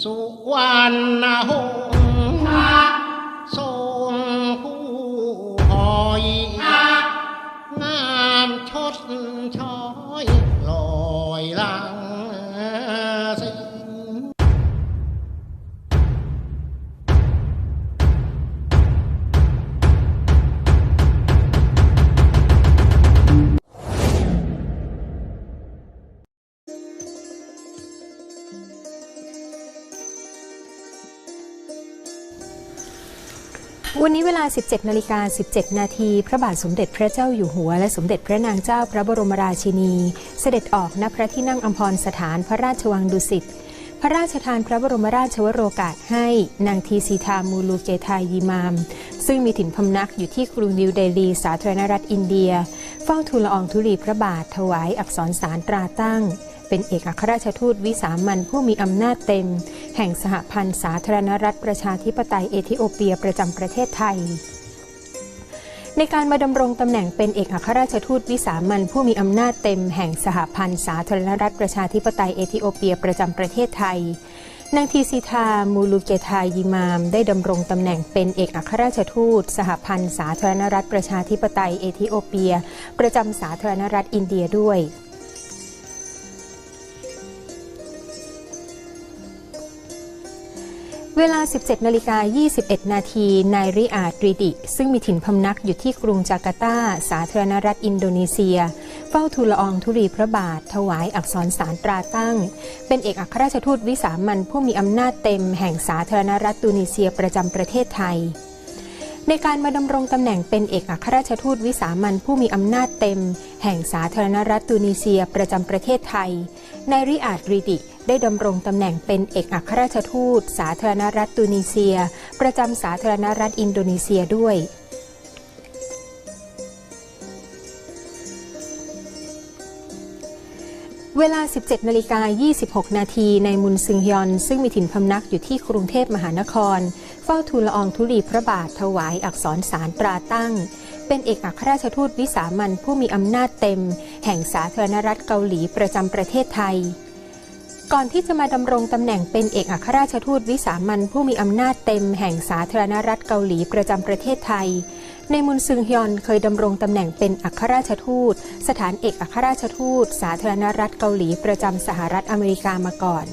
สุวรรณหง วันนี้เวลา 17นาฬิกา17 นาที พระบาทสมเด็จพระเจ้าอยู่หัว และสมเด็จพระนางเจ้าพระบรมราชินี เสด็จออกณพระที่นั่งอัมพรสถานพระราชวังดุสิต พระราชทานพระบรมราชวโรกาสให้นางทีซีทามูลูเกทายีมาม ซึ่งมีถิ่นพำนักอยู่ที่กรุงนิวเดลี สาธารณรัฐอินเดีย เฝ้าทูลละอองธุลีพระบาทถวายอักษรสารตราตั้ง เป็นเอกอัครราชทูตวิสามันผู้มีอำนาจเต็ม แห่งสหพันธ์สาธารณรัฐประชาธิปไตยเอธิโอเปียประจำประเทศไทยในการมาดำรงตำแหน่งเป็นเอกอัครราชทูตวิสามันผู้มีอำนาจเต็มแห่งสหพันธ์สาธารณรัฐประชาธิปไตยเอธิโอเปียประจำประเทศไทย นางทีซีทา มูลูเกทายิมาม ได้ดำรงตำแหน่งเป็นเอกอัครราชทูต สหพันธ์สาธารณรัฐประชาธิปไตยเอธิโอเปีย ประจำสาธารณรัฐอินเดียด้วย เวลา 17นาฬิกา21 นาทีนายริอาดริดิ ซึ่งมีถิ่นพำนักอยู่ที่กรุงจาการ์ตา สาธารณรัฐอินโดนีเซีย เฝ้าทูลละอองธุลีพระบาท ถวายอักษรสารตราตั้ง เป็นเอกอัครราชทูตวิสามันผู้มีอำนาจเต็มแห่งสาธารณรัฐตูนิเซียประจำประเทศไทย ในการมาดำรงตำแหน่งเป็นเอกอัครราชทูตวิสามันผู้มีอำนาจเต็ม แห่งสาธารณรัฐตูนิเซียประจำประเทศไทยนายริอาดริดิได้ดำรงตำแหน่งเป็นเอกอัครราชทูต สาธารณรัฐตูนิเซีย ประจำสาธารณรัฐอินโดนีเซียด้วย เวลา 17นาฬิกา26 นาทีในมุนซึงฮยอน ซึ่งมีถิ่นพำนักอยู่ที่กรุงเทพมหานคร เฝ้าทูลละอองธุลีพระบาทถวายอักษรสารตราตั้ง เป็นเอกอัครราชทูตวิสามันผู้มีอำนาจเต็ม แห่งสาธารณรัฐเกาหลีประจำประเทศไทย ก่อนที่จะมาดำรงตำแหน่งเป็นเอกอัครราชทูตวิสามันผู้มีอำนาจเต็มแห่งสาธารณรัฐเกาหลีประจำประเทศไทย ในมุนซึงฮยอนเคยดำรงตำแหน่งเป็นอัครราชทูต สถานเอกอัครราชทูต สาธารณรัฐเกาหลีประจำสหรัฐอเมริกามาก่อน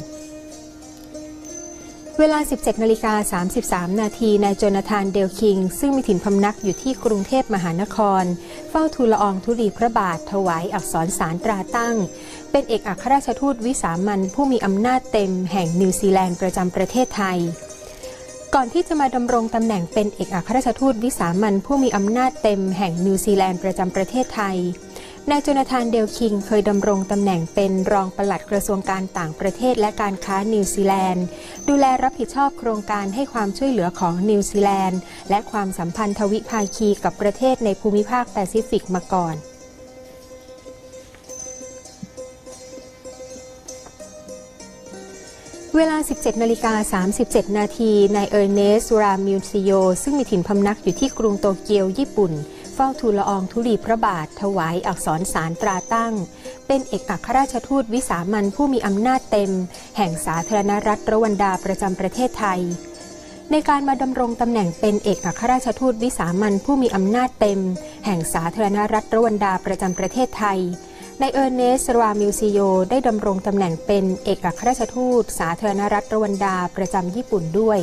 เวลา 17 นาฬิกา 33 นาที นายโจนาธานเดลคิง ซึ่งมีถิ่นพำนักอยู่ที่กรุงเทพมหานคร เฝ้าทูลละอองธุลีพระบาท ถวายอักษรสารตราตั้ง เป็นเอกอัครราชทูตวิสามันผู้มีอำนาจเต็มแห่งนิวซีแลนด์ประจำประเทศไทย ก่อนที่จะมาดำรงตำแหน่งเป็นเอกอัครราชทูตวิสามันผู้มีอำนาจเต็มแห่งนิวซีแลนด์ประจำประเทศไทย นายโจนาธานเดลคิงเคยดำรงตำแหน่งเป็นรองปลัดกระทรวงการต่างประเทศและการค้านิวซีแลนด์ ดูแลรับผิดชอบโครงการให้ความช่วยเหลือของนิวซีแลนด์ และความสัมพันธ์ทวิภาคีกับประเทศในภูมิภาคแปซิฟิกมาก่อน เวลา 17 นาฬิกา 37 นาที นายเออร์เนส รามิวซิโย ซึ่งมีถิ่นพำนักอยู่ที่กรุงโตเกียว ญี่ปุ่น เฝ้าทูลละอองธุลีพระบาท ถวายอักษรสารตราตั้ง เป็นเอกอัครราชทูตวิสามันผู้มีอำนาจเต็ม แห่งสาธารณรัฐรวันดาประจำประเทศไทย ในการมาดำรงตำแหน่งเป็นเอกอัครราชทูตวิสามันผู้มีอำนาจเต็ม แห่งสาธารณรัฐรวันดาประจำประเทศไทย นายเออร์เนสรามิลซิโย ได้ดำรงตำแหน่งเป็นเอกอัครราชทูต สาธารณรัฐรวันดาประจำญี่ปุ่นด้วย